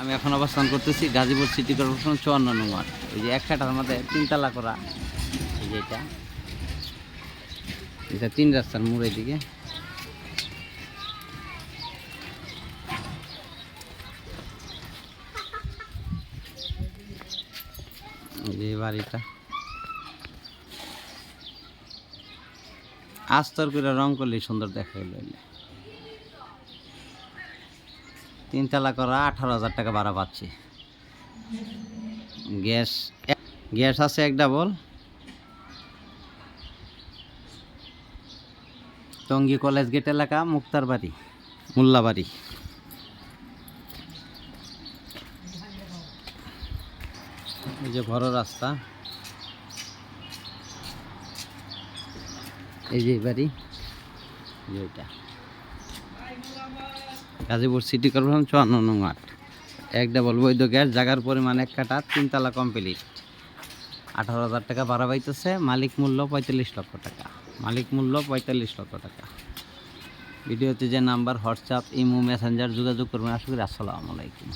আমি এখন অবস্থান করতেছি গাজীপুর সিটি কর্পোরেশন চুয়ান্ন নম্বর। এই যে এক কাঠার মধ্যে তিনতলা করা। এই যে এটা। এটা তিন রাস্তার মোড় এদিকে। এই যে বাড়িটা। আস্তর করে রং করলে সুন্দর দেখা গেল তিনতলা করা আঠারো হাজার টাকা ভাড়া পাচ্ছি। গ্যাস গ্যাস আছে এক ডাবল। টঙ্গী কলেজ গেট এলাকা, মুক্তার বাড়ি, মোল্লাবাড়ি। এই যে বড় রাস্তা। এই যে বাড়ি, এই ওইটা। গাজীপুর সিটি কর্পোরেশন চুয়ান্ন নং আট এক ডাবল বৈধ গ্যাস, জাগার পরিমাণ এক কাটা, তিনতলা কমপ্লিট আঠারো হাজার টাকা ভাড়া পাইতেছে, মালিক মূল্য পঁয়তাল্লিশ লক্ষ টাকা। মালিক মূল্য পঁয়তাল্লিশ লক্ষ টাকা। ভিডিওতে যে নাম্বার, হোয়াটসঅ্যাপ, ইমো, মেসেঞ্জার যোগাযোগ করবেন। আশা করি আসসালামু আলাইকুম।